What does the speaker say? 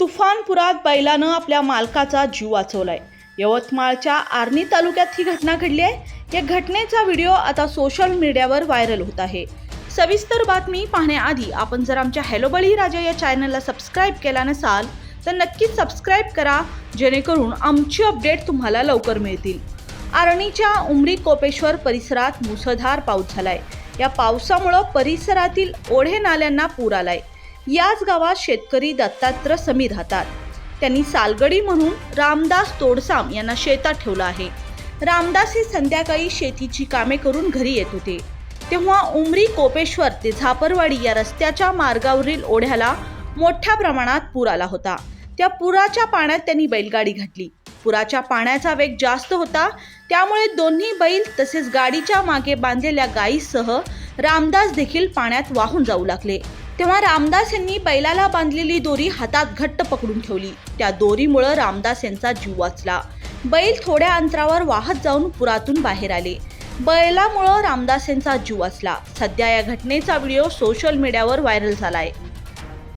तुफानपुरात बैलानं आपल्या मालकाचा जीव वाचवलाय. यवतमाळच्या आर्णी तालुक्यात ही घटना घडली आहे. या घटनेचा व्हिडिओ आता सोशल मीडियावर व्हायरल होत आहे. सविस्तर बातमी पाहण्याआधी आपण जर आमच्या हॅलो बळी राजा या चॅनलला सबस्क्राईब केला नसाल तर नक्कीच सबस्क्राईब करा जेणेकरून आमची अपडेट तुम्हाला लवकर मिळतील. आर्णीच्या उमरी कोपेश्वर परिसरात मुसळधार पाऊस झालाय. या पावसामुळं परिसरातील ओढे नाल्यांना पूर आलाय. याच गावात शेतकरी दत्तात्र समी राहतात. त्यांनी सालगडी म्हणून रामदास तोडसाम यांना शेतात ठेवलं आहे. रामदास हे संध्याकाळी शेतीची कामे करून घरी येत होते. तेव्हा उमरी कोपेश्वर ते झापरवाडी या रस्त्याच्या मार्गावरील ओढ्याला मोठ्या प्रमाणात पूर आला होता. त्या पुराच्या पाण्यात त्यांनी बैलगाडी घातली. पुराच्या पाण्याचा वेग जास्त होता. त्यामुळे दोन्ही बैल तसेच गाडीच्या मागे बांधलेल्या गायीसह रामदास देखील पाण्यात वाहून जाऊ लागले. तेव्हा रामदास यांनी बैलाला बांधलेली दोरी हातात घट्ट पकडून ठेवली. त्या दोरीमुळं रामदास यांचा जीव वाचला. बैल थोड्या अंतरावर वाहत जाऊन पुरातून बाहेर आले. बैलामुळं रामदास यांचा जीव वाचला. सध्या या घटनेचा व्हिडिओ सोशल मीडियावर व्हायरल झाला आहे